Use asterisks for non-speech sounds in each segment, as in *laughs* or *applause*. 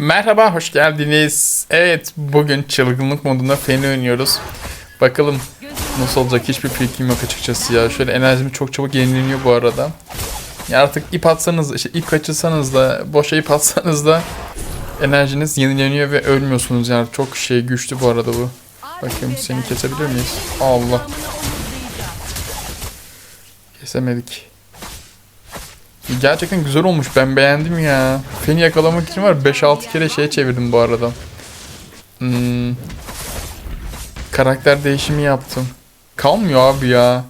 Merhaba, hoş geldiniz. Evet, bugün çılgınlık modunda Feni oynuyoruz. Bakalım nasıl olacak hiçbir fikrim yok açıkçası ya. Şöyle enerjimi çok çabuk yenileniyor bu arada. Ya artık ip atsanız, işte ip kaçırsanız da, boşa ip atsanız da enerjiniz yenileniyor ve ölmüyorsunuz yani. Çok şey güçlü bu arada bu. Bakayım seni kesebilir miyiz? Allah. Kesemedik. Gerçekten güzel olmuş. Ben beğendim ya. Feni yakalamak için var 5-6 kere şey çevirdim bu arada. Hmm. Karakter değişimi yaptım. Kalmıyor abi ya.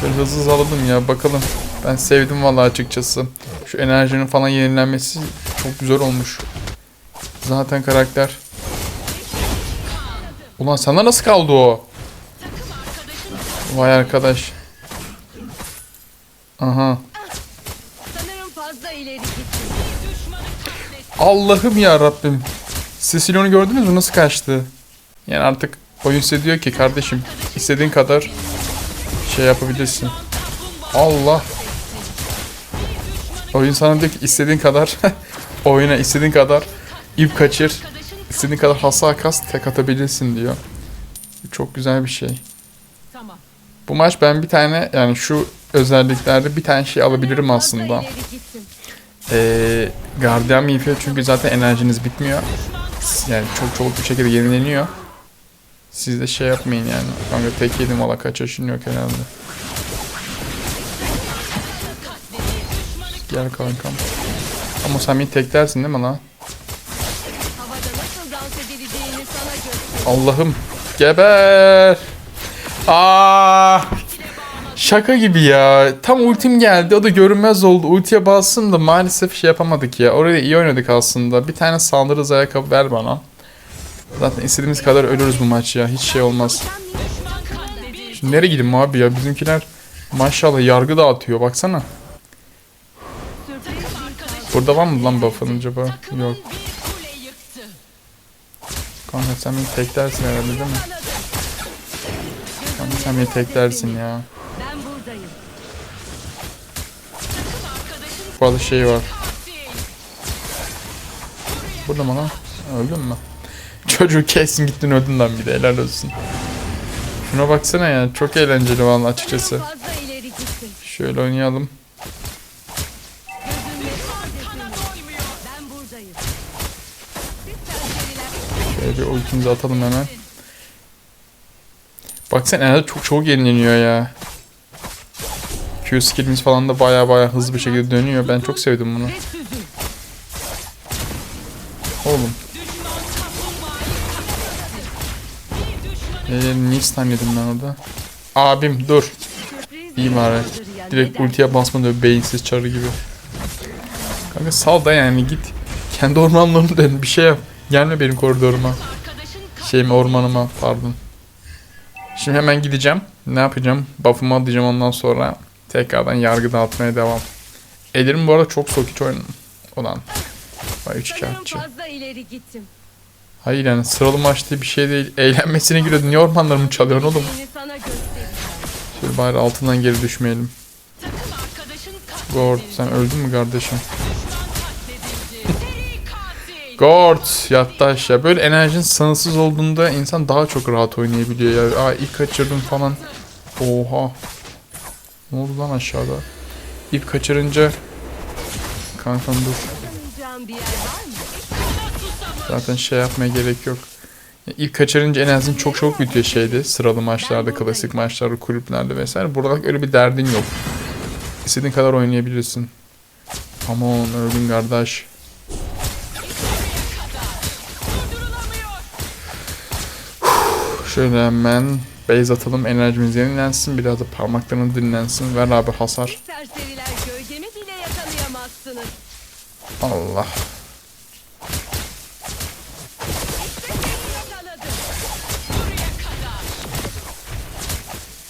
Şöyle hızlı hızlı alalım ya bakalım. Ben sevdim vallahi açıkçası. Şu enerjinin falan yenilenmesi çok güzel olmuş. Zaten karakter. Ulan sana nasıl kaldı o? Vay arkadaş. Aha. Allah'ım ya Rabbim. Cecilion'u gördünüz mü nasıl kaçtı? Yani artık oyun size diyor ki kardeşim istediğin kadar şey yapabilirsin. Allah. Oyun sana diyor ki istediğin kadar *laughs* oyuna istediğin kadar ip kaçır. istediğin kadar hasar kas tek atabilirsin diyor. Çok güzel bir şey. Bu maç ben bir tane yani şu özelliklerde bir tane şey alabilirim aslında. Ee, Guardian Miğfe çünkü zaten enerjiniz bitmiyor. Yani çok çabuk bir şekilde yenileniyor. Siz de şey yapmayın yani. Kanka tek yedim valla kaç yaşın yok herhalde. Gel kankam. Ama sen beni teklersin değil mi lan? Allah'ım. Geber. Aa! Şaka gibi ya. Tam ultim geldi. O da görünmez oldu. Ultiye bassın da maalesef şey yapamadık ya. Oraya iyi oynadık aslında. Bir tane saldırı ayakkabı ver bana. Zaten istediğimiz kadar ölürüz bu maç ya. Hiç şey olmaz. Şimdi nereye gideyim abi ya? Bizimkiler maşallah yargı dağıtıyor. Baksana. Burada var mı lan buff'ın acaba? Yok. Kanka sen beni teklersin herhalde değil mi? Kanka sen beni teklersin ya. Arada şey var. Burada mı lan? Öldün mü? *laughs* Çocuğu kesin gittin öldün lan bir de helal olsun. Şuna baksana ya çok eğlenceli vallahi açıkçası. Şöyle oynayalım. Şöyle ultimizi atalım hemen. Baksana enerji çok çok yenileniyor ya. Q skillimiz falan da baya baya hızlı bir şekilde dönüyor. Ben çok sevdim bunu. Oğlum. Niye stun yedim ben orada? Abim dur. İyi bari. Direkt ultiye basma böyle beyinsiz çarı gibi. Kanka sal da yani git. Kendi ormanlarını dön bir şey yap. Gelme benim koridoruma. Şeyime ormanıma pardon. Şimdi hemen gideceğim. Ne yapacağım? Buff'ımı alacağım ondan sonra tekrardan yargı dağıtmaya devam. Ellerim bu arada çok. Ulan. Vay üç Sanırım kağıtçı. Hayır yani sıralı maç diye bir şey değil. Eğlenmesine giriyordun. Niye ormanlarımı çalıyorsun oğlum? Şöyle bari altından geri düşmeyelim. Gord sen öldün mü kardeşim? Gord yattı aşağı. Böyle enerjin sınırsız olduğunda insan daha çok rahat oynayabiliyor ya. Aa ilk kaçırdım falan. Oha. Ne oldu lan aşağıda? İp kaçırınca Kankam dur. Zaten şey yapmaya gerek yok. İlk kaçırınca en azından çok çabuk bitiyor şeydi. Sıralı maçlarda, klasik maçlarda, kulüplerde vesaire. Burada öyle bir derdin yok. İstediğin kadar oynayabilirsin. Aman öldün kardeş. Şöyle hemen base atalım enerjimiz yenilensin biraz da parmaklarını dinlensin ver abi hasar. Allah.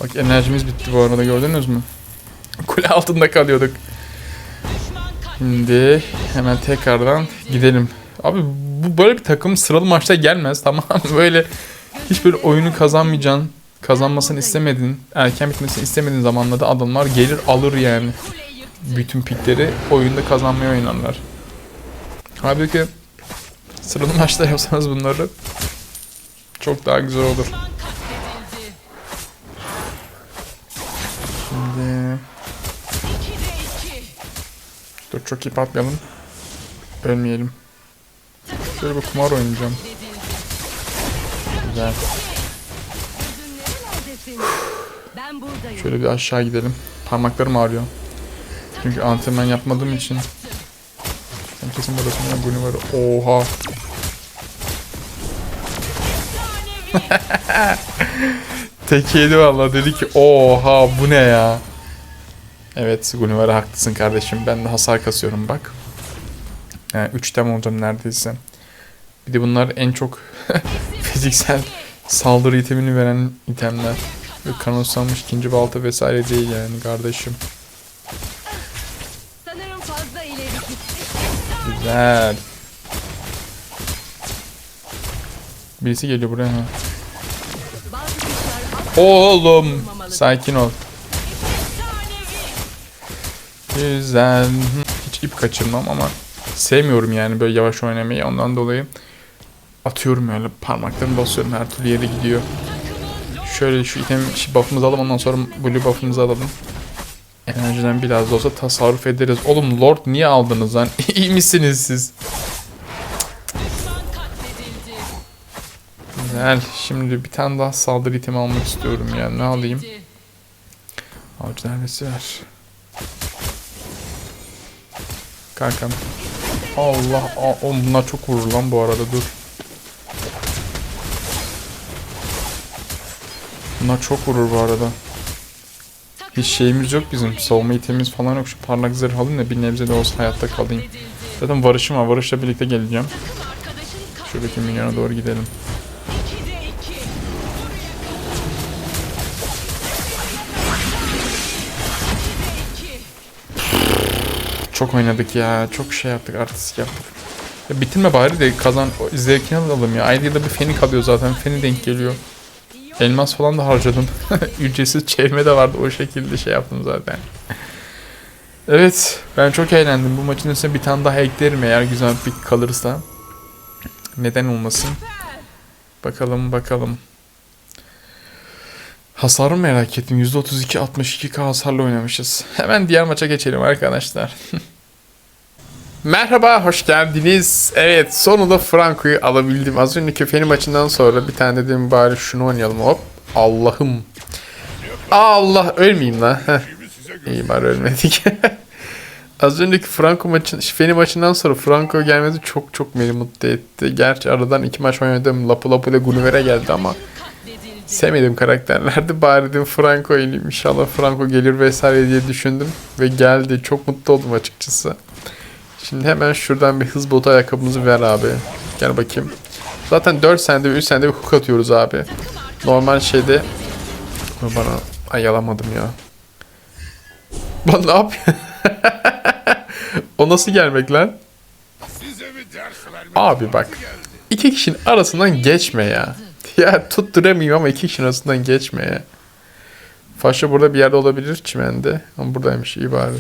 Bak enerjimiz bitti bu arada gördünüz mü? Kule altında kalıyorduk. Şimdi hemen tekrardan gidelim. Abi bu böyle bir takım sıralı maçta gelmez tamam? *laughs* Böyle hiç böyle oyunu kazanmayacaksın. Kazanmasını istemedin. Erken bitmesini istemediğin zamanlarda adamlar gelir alır yani. Bütün pikleri oyunda kazanmaya oynarlar. Halbuki Sıralı maçta yapsanız bunları çok daha güzel olur. Şimdi dur çok ip atmayalım. Ölmeyelim. Şöyle bir kumar oynayacağım. Güzel. Ben buradayım. Şöyle bir aşağı gidelim. Parmaklarım ağrıyor. Çünkü antrenman yapmadığım için. Sen kesin burasında bunu var. Oha. *laughs* Tek yedi valla dedi ki oha bu ne ya. Evet Gulliver'a haklısın kardeşim. Ben de hasar kasıyorum bak. Yani 3 tem olacağım neredeyse. Bir de bunlar en çok *laughs* fiziksel saldırı itemini veren itemler. Ve kanonsanmış ikinci balta vesaire değil yani kardeşim. Sanırım fazla ileri gittik. Güzel. Birisi geliyor buraya ha. Bazı kuşlar Oğlum sakin ol. Güzel. Hiç ip kaçırmam ama sevmiyorum yani böyle yavaş oynamayı. Ondan dolayı atıyorum öyle parmaklarımı basıyorum her türlü yere gidiyor. Şöyle şu item buff'ımızı alalım ondan sonra blue buff'ımızı alalım. Enerjiden biraz da olsa tasarruf ederiz. Oğlum Lord niye aldınız lan? *laughs* İyi misiniz siz? Güzel. Şimdi bir tane daha saldırı itemi almak istiyorum ya. Ne alayım? Avcı darbesi ver. Kankam. Allah. Oğlum bunlar çok vurur lan bu arada dur. Bunlar çok vurur bu arada. Hiç şeyimiz yok bizim. Savunma itemimiz falan yok. Şu parlak zırh alayım da bir nebze de olsa hayatta kalayım. Zaten varışım var. Varışla birlikte geleceğim. Şuradaki minyona doğru gidelim. Çok oynadık ya. Çok şey yaptık. Artistik yaptık. Ya bitirme bari de kazan zevkini alalım ya. Ayda yılda bir feni kalıyor zaten. Feni denk geliyor. Elmas falan da harcadım. *laughs* Ücretsiz çevirme de vardı. O şekilde şey yaptım zaten. Evet. Ben çok eğlendim. Bu maçın üstüne bir tane daha eklerim eğer güzel bir kalırsa. Neden olmasın? Bakalım bakalım. Hasarı merak ettim. %32 62k hasarla oynamışız. Hemen diğer maça geçelim arkadaşlar. *laughs* Merhaba, hoş geldiniz. Evet, sonunda Franco'yu alabildim. Az önceki Feni maçından sonra bir tane dedim bari şunu oynayalım. Hop. Allah'ım. Allah, ölmeyeyim lan. Heh. İyi bari ölmedik. *laughs* Az önceki Franco maçın, Feni maçından sonra Franco gelmesi çok çok beni mutlu etti. Gerçi aradan iki maç oynadım. Lapu Lapu ile Gulliver'e geldi ama sevmediğim karakterlerdi. Bari dedim Franco oynayayım. İnşallah Franco gelir vesaire diye düşündüm. Ve geldi. Çok mutlu oldum açıkçası. Şimdi hemen şuradan bir hız botu ayakkabımızı ver abi. Gel bakayım. Zaten 4 senede ve 3 senede bir hook atıyoruz abi. Normal şeyde... Bana... Ay yalamadım ya. Bana ne yapıyor? *laughs* o nasıl gelmek lan? Abi bak. iki kişinin arasından geçme ya. *laughs* Ya tutturamıyorum ama iki kişinin arasından geçme ya. Faşa burada bir yerde olabilir çimende. Ama buradaymış iyi bari.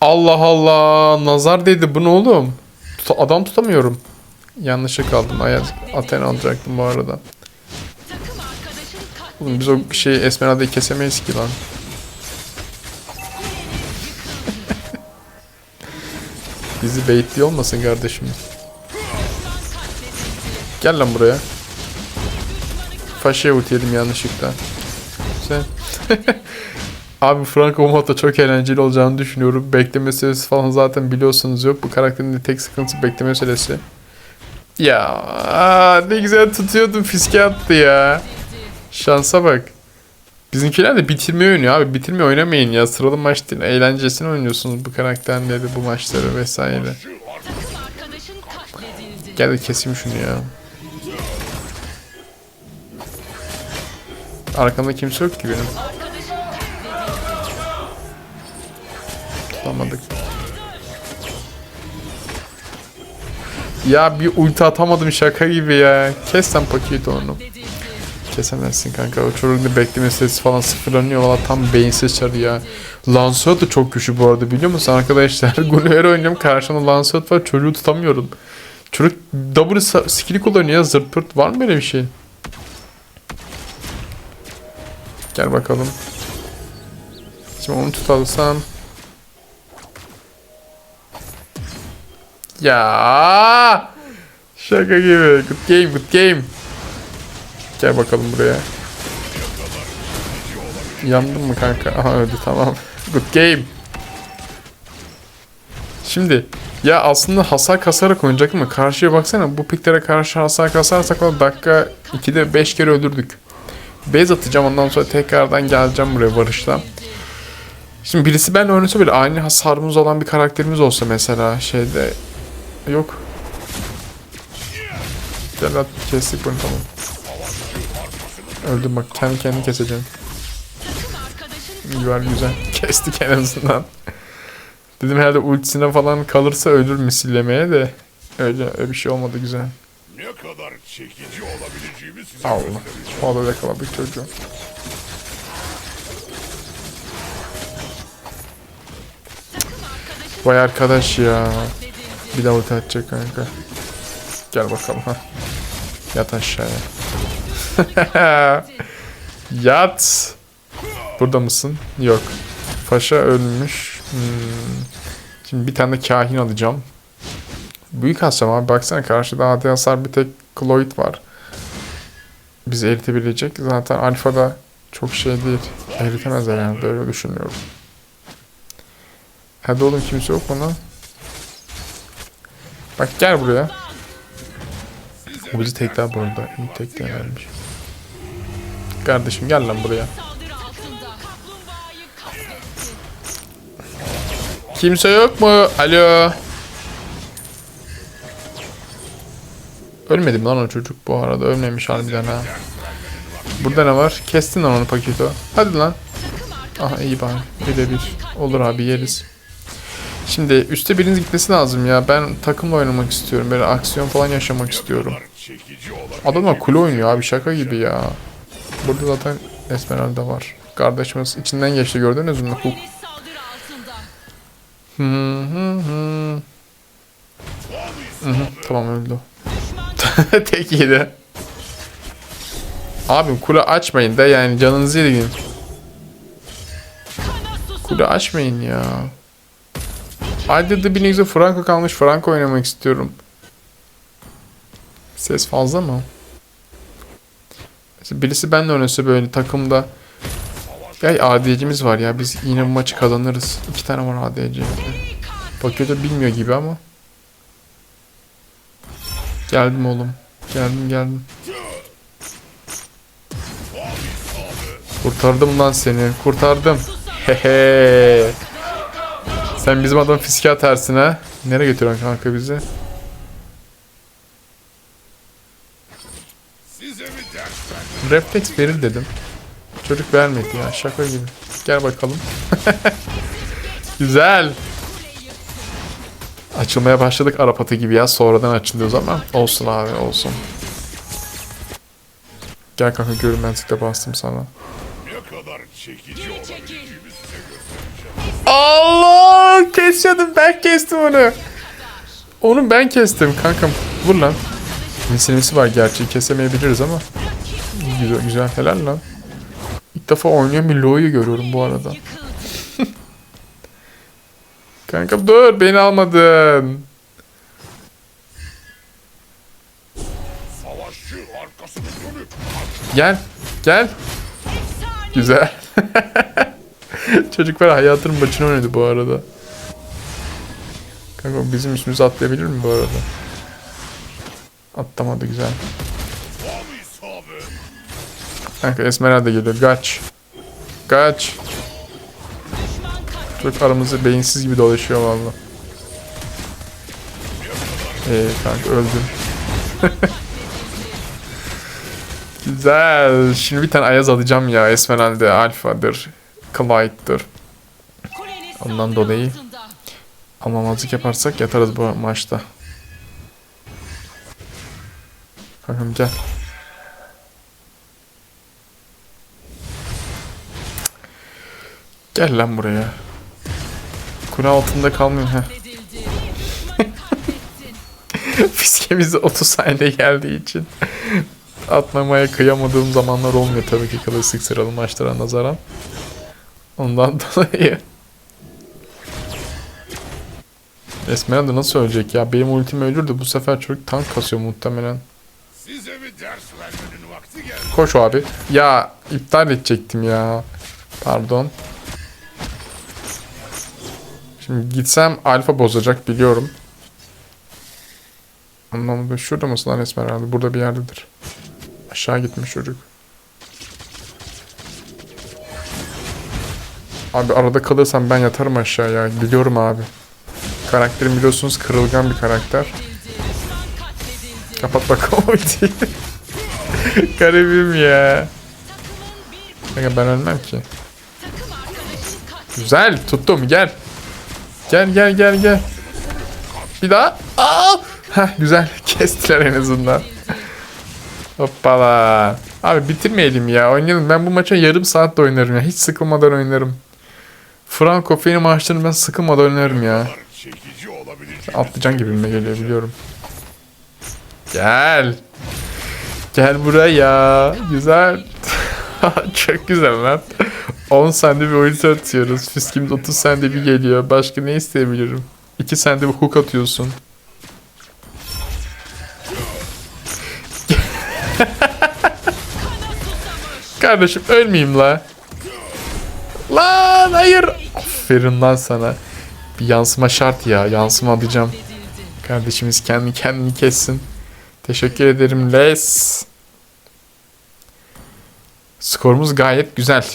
Allah Allah. Nazar dedi bu ne oğlum? Adam tutamıyorum. Yanlışa kaldım. Ayaz Aten alacaktım bu arada. Oğlum biz o şeyi Esmeralda'yı kesemeyiz ki lan. *laughs* Bizi baitli olmasın kardeşim. Gel lan buraya. Faşa'ya ulti yedim yanlışlıkla. Sen... *laughs* Abi Franco Moto çok eğlenceli olacağını düşünüyorum. Bekleme süresi falan zaten biliyorsunuz yok. Bu karakterin de tek sıkıntısı bekleme süresi. Ya aa, ne güzel tutuyordum fiske attı ya. Şansa bak. Bizimkiler de bitirmeyi oynuyor abi. Bitirmeyi oynamayın ya. Sıralı maç değil. Eğlencesini oynuyorsunuz bu karakterleri, bu maçları vesaire. Gel de keseyim şunu ya. Arkamda kimse yok ki benim. Tutamadık. Ya bir ulti atamadım şaka gibi ya. Kes sen paketi onu. Kesemezsin kanka. O çocuğun da bekleme süresi falan sıfırlanıyor. Valla tam beyinsiz çarı ya. Lancelot da çok güçlü bu arada biliyor musun *laughs* arkadaşlar? Gulliver oynuyorum karşımda Lancelot var çocuğu tutamıyorum. Çocuk sa- skill'i kullanıyor ya zırt pırt. Var mı böyle bir şey? Gel bakalım. Şimdi onu tutalsam. Ya Şaka gibi. Good game, good game. Gel bakalım buraya. Yandın mı kanka? Aha öldü tamam. Good game. Şimdi ya aslında hasar kasarak oynayacak ama karşıya baksana bu piklere karşı hasar kasarsak o dakika 2'de 5 kere öldürdük. Base atacağım ondan sonra tekrardan geleceğim buraya varışla. Şimdi birisi benle oynasa bile aynı hasarımız olan bir karakterimiz olsa mesela şeyde yok. Gel at kestik bunu tamam. Öldüm bak kendi kendini keseceğim. Güzel güzel. *laughs* Kestik en azından. Dedim herhalde ultisine falan kalırsa ölür misillemeye de. Öyle, öyle bir şey olmadı güzel. Ne kadar çekici olabileceğimi size Allah. Valla yakaladık çocuğu. Vay arkadaş ya. Bir daha ulti atacak kanka. Gel bakalım ha. Yat aşağıya. *laughs* Yat. Burada mısın? Yok. Paşa ölmüş. Hmm. Şimdi bir tane de kahin alacağım. Büyük hasar abi. Baksana karşıda AD hasar bir tek Cloyd var bizi eritebilecek. Zaten alfada çok şey değil. Eritemez herhalde öyle düşünüyorum. Hadi oğlum kimse yok mu lan? Bak gel buraya. O bizi tekler burada. İyi tekler vermiş. Kardeşim gel lan buraya. Kimse yok mu? Alo. Ölmedi mi lan o çocuk bu arada? Ölmemiş harbiden ha. Burada ne var? Kestin lan onu paketo. Hadi lan. Aha iyi bari. Bir de bir. Olur abi yeriz. Şimdi üstte biriniz gitmesi lazım ya. Ben takımla oynamak istiyorum. Böyle aksiyon falan yaşamak istiyorum. Adamlar kule oynuyor abi şaka gibi ya. Burada zaten Esmeralda var. Kardeşimiz içinden geçti gördünüz mü? Hı hı hı. Hı hı, Tamam öldü. *laughs* Tek yedi. Abim kule açmayın da yani canınızı yedin. Kule açmayın ya. Ayda da bir ne güzel Franco kalmış. Franco oynamak istiyorum. Ses fazla mı? Mesela birisi benle oynasa böyle takımda. Ya ADC'miz var ya biz yine bu maçı kazanırız. İki tane var ADC. Bakıyor da bilmiyor gibi ama. Geldim oğlum. Geldim geldim. Kurtardım lan seni. Kurtardım. Hehe. Sen bizim adam fiske atarsın. Nereye götürüyorsun kanka bizi? Refleks verir dedim. Çocuk vermedi ya şaka gibi. Gel bakalım. *laughs* Güzel. Açılmaya başladık Arap atı gibi ya. Sonradan açılıyoruz ama olsun abi olsun. Gel kanka görünmezlikle bastım sana. ne kadar çekici göstereceğim. Allah kesiyordum ben kestim onu. Onu ben kestim kankam. Vur lan. Meselesi var gerçi kesemeyebiliriz ama. Güzel, güzel helal lan. İlk defa oynayan bir Lo'yu görüyorum bu arada. *laughs* Kankam dur beni almadın. Gel gel. Güzel. *laughs* *laughs* Çocuk var ya, hayatının maçını oynadı bu arada. Kanka bizim üstümüze atlayabilir mi bu arada? Atlamadı güzel. Kanka Esmeralda geliyor. Kaç. Kaç. Çok aramızda beyinsiz gibi dolaşıyor valla. Eee kanka öldüm. *laughs* Güzel. Şimdi bir tane Ayaz alacağım ya. Esmeralda Alfa'dır. Kuleniz Ondan dolayı- altında. Almamazlık yaparsak yatarız bu maçta. Kankam gel. Gel lan buraya. Kule altında. Düşmanı katlettin. *laughs* Fiskemiz 30 saniyede geldiği için atmamaya kıyamadığım zamanlar olmuyor tabii ki klasik sıralı maçlara nazaran. Ondan *laughs* dolayı Esmeralda nasıl ölecek ya? Benim ultim ölür de bu sefer çocuk tank kasıyor muhtemelen. Size bir ders vermenin vakti geldi. Koş abi. Ya iptal edecektim ya. Pardon. Şimdi gitsem alfa bozacak biliyorum. Anlamadım. Şurada mısın lan Esmeralda? Burada bir yerdedir. Aşağı gitmiş çocuk. Abi arada kalırsam ben yatarım aşağıya. Biliyorum abi. Karakterim biliyorsunuz kırılgan bir karakter. Kapat bakalım ultiyi. *laughs* Garibim ya. Kanka ben ölmem ki. Güzel tuttum gel. Gel gel gel gel. Bir daha. Aa! Heh, güzel *laughs* kestiler en azından. Hoppala. Abi bitirmeyelim ya oynayalım. Ben bu maça yarım saatte oynarım ya. Hiç sıkılmadan oynarım. Franco Feni maçlarını ben sıkılmadan oynarım ya. Atlayacaksın gibime geliyor biliyorum. Gel. Gel buraya. Güzel. *laughs* Çok güzel lan. 10 sende bir ulti atıyoruz. Fiskimiz 30 sende bir geliyor. Başka ne isteyebilirim? 2 sende bir hook atıyorsun. *laughs* Kardeşim ölmeyeyim la. Lan hayır. Aferin sana. Bir yansıma şart ya. Yansıma alacağım. Kardeşimiz kendi kendini kessin. Teşekkür ederim Les. Skorumuz gayet güzel.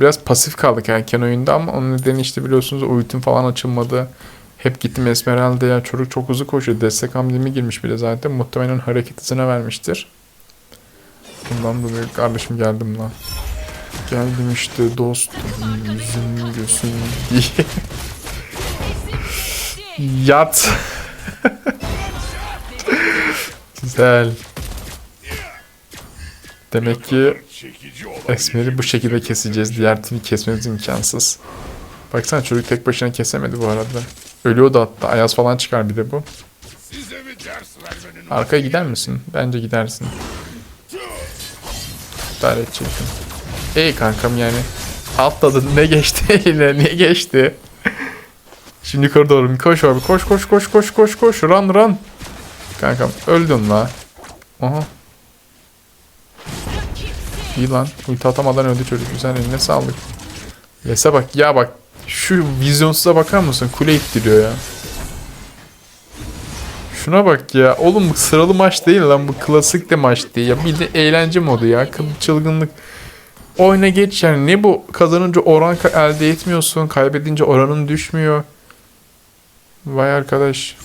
Biraz pasif kaldık erken oyunda ama onun nedeni işte biliyorsunuz ultim falan açılmadı. Hep gittim Esmeralda'ya. Çocuk çok hızlı koşuyor. Destek hamlemi girmiş bile zaten. Muhtemelen hareket hızına vermiştir. Bundan dolayı kardeşim geldim lan. Geldim işte dostum yüzün gözün diye. *laughs* Yat. *laughs* Güzel. Demek ki. Esmer'i bu şekilde keseceğiz. Diğer türlü kesmemiz imkansız. Baksana çocuk tek başına kesemedi bu arada. Ölüyordu hatta. Ayaz falan çıkar bir de bu. Arkaya gider misin? Bence gidersin. İptal edecektim. Ey kankam yani. Atladın ne geçti *laughs* eline ne geçti. Şimdi yukarı doğru koş abi koş koş koş koş koş koş run run. Kankam öldün la. Aha. İyi lan. Ulti atamadan öldü çocuk. Güzel eline sağlık. Lese bak ya bak. Şu vizyonsuza bakar mısın? Kule ittiriyor ya. Şuna bak ya. Oğlum sıralı maç değil lan. Bu klasik de maç değil ya. Bir de eğlence modu ya. Çılgınlık. Oyna geç yani. Ne bu? Kazanınca oran elde etmiyorsun. Kaybedince oranın düşmüyor. Vay arkadaş.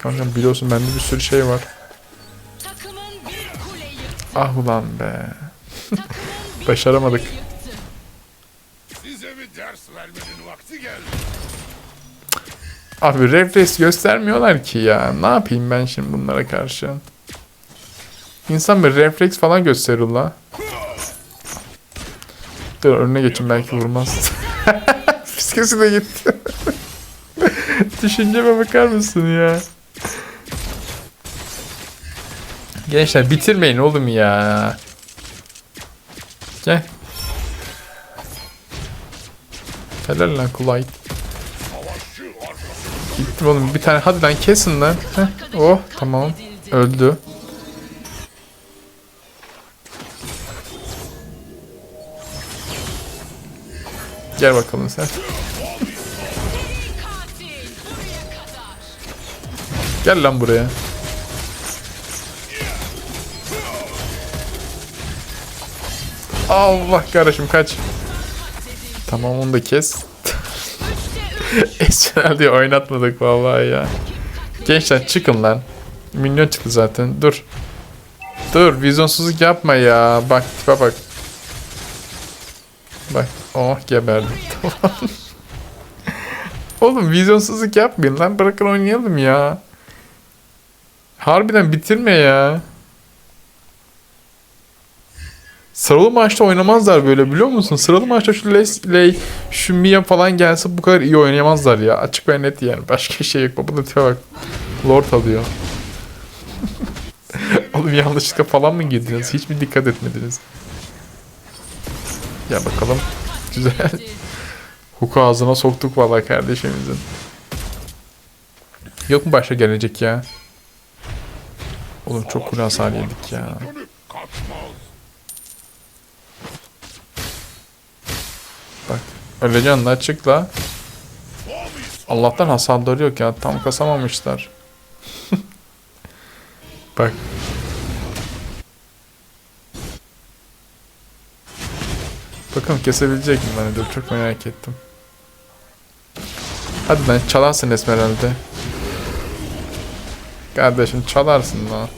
Kankam biliyorsun bende bir sürü şey var. Ah ulan be. *laughs* Başaramadık. Abi refleks göstermiyorlar ki ya. Ne yapayım ben şimdi bunlara karşı? İnsan bir refleks falan gösterir la. Dur önüne geçin belki vurmaz. *laughs* Fiskesi de gitti. *laughs* Düşünceme bakar mısın ya? Gençler bitirmeyin oğlum ya. Gel. Helal lan arkası. Gittim oğlum bir tane hadi lan kesin lan. Heh. Oh tamam. Öldü. Gel bakalım sen. Gel lan buraya. Allah kardeşim kaç. Tamam onu da kes. *laughs* Esmer diye oynatmadık vallahi ya. Gençler çıkın lan. Minyon çıktı zaten. Dur. Dur vizyonsuzluk yapma ya. Bak tipe bak. Bak. Oh geberdim. Tamam. Oğlum vizyonsuzluk yapmayın lan. Bırakın oynayalım ya. Harbiden bitirme ya. Sıralı maçta oynamazlar böyle biliyor musun? Sıralı maçta şu Leslie, şu Mia falan gelse bu kadar iyi oynayamazlar ya. Açık ve net yani. Başka şey yok. Baba da tipe bak. Lord alıyor. *laughs* Oğlum yanlışlıkla falan mı girdiniz? Hiç mi dikkat etmediniz? Ya bakalım. Güzel. Huku ağzına soktuk vallahi kardeşimizin. Yok mu başka gelecek ya? Oğlum çok kule hasar yedik ya. Bak öleceksin la çık la. Allah'tan hasarları yok ya tam kasamamışlar. *laughs* Bak. Bakalım kesebilecek mi beni de çok merak ettim. Hadi lan çalarsın Esmeralda. Kardeşim çalarsın lan.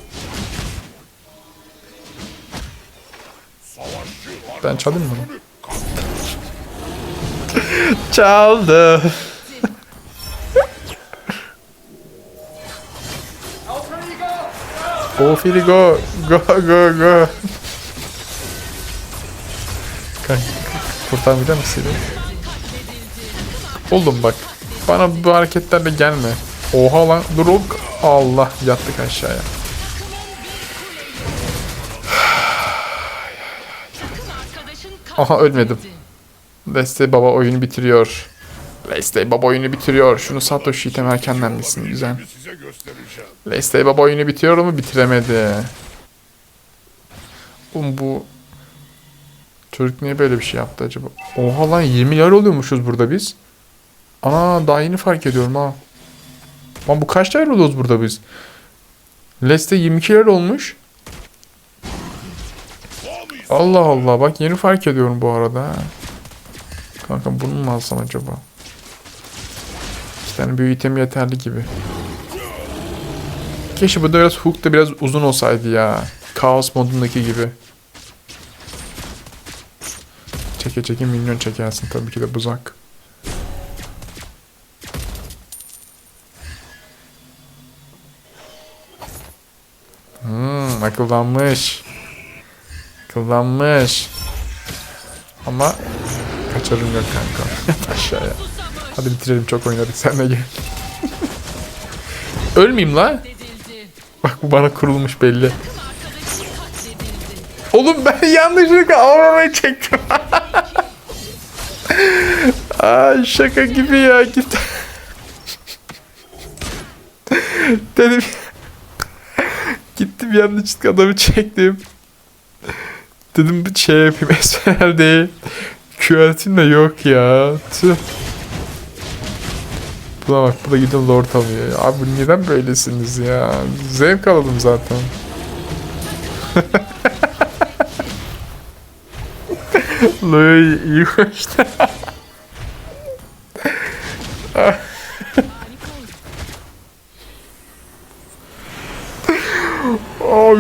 Ben çalayım mı? *laughs* Çaldı. Go Fili go. Go go go. Kanka kurtarmayacak mısın? Oğlum bak. Bana bu hareketlerle gelme. Oha lan. Dur oğlum. Allah yattık aşağıya. Aha ölmedim. Leslie baba oyunu bitiriyor. Leslie baba oyunu bitiriyor. Şunu Satoshi item erkenden misin? Güzel. Leslie baba oyunu bitiriyor mu bitiremedi. Oğlum bu çocuk niye böyle bir şey yaptı acaba? Oha lan 20 yer oluyormuşuz burada biz. Ana daha yeni fark ediyorum ha. Lan bu kaç yer oluyoruz burada biz? Leslie 22 yer olmuş. Allah Allah bak yeni fark ediyorum bu arada. Kanka bunu mu alsam acaba? İki tane büyü item yeterli gibi. Keşke bu da biraz hook da biraz uzun olsaydı ya. Kaos modundaki gibi. Çeke çeke minyon çekersin tabii ki de buzak. Hmm, akıllanmış. Akıllanmış. Ama kaçarım yok kanka. *laughs* Yat aşağıya. Hadi bitirelim çok oynadık sen de gel. *laughs* Ölmeyeyim la. Bak bu bana kurulmuş belli. Oğlum ben yanlışlıkla Aurora'yı çektim. *laughs* Ay şaka gibi ya git. Dedim Gittim yanlışlıkla adamı çektim. Dedim bir şey yapayım esmer değil. Küvetin de yok ya. Tüh. Buna bak bu da gidin lord alıyor. ya. Abi neden böylesiniz ya? Zevk aldım zaten. *laughs* Loy iyi koştu. Aa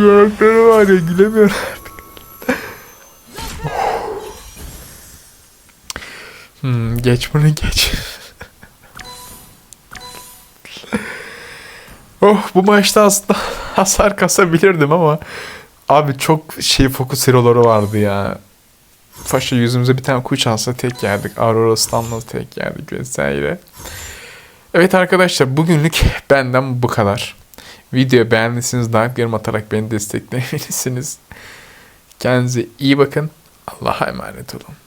yanakları var ya gülemiyorum artık. hmm, geç bunu geç. oh bu maçta aslında hasar kasabilirdim ama abi çok şey fokus hero'ları vardı ya. Faşa yüzümüze bir tane kuş alsa tek yerdik. Aurora Stun'la tek yerdik vesaire. Evet arkadaşlar bugünlük *laughs* benden bu kadar. Videoyu beğendiyseniz like yorum atarak beni destekleyebilirsiniz. Kendinize iyi bakın. Allah'a emanet olun.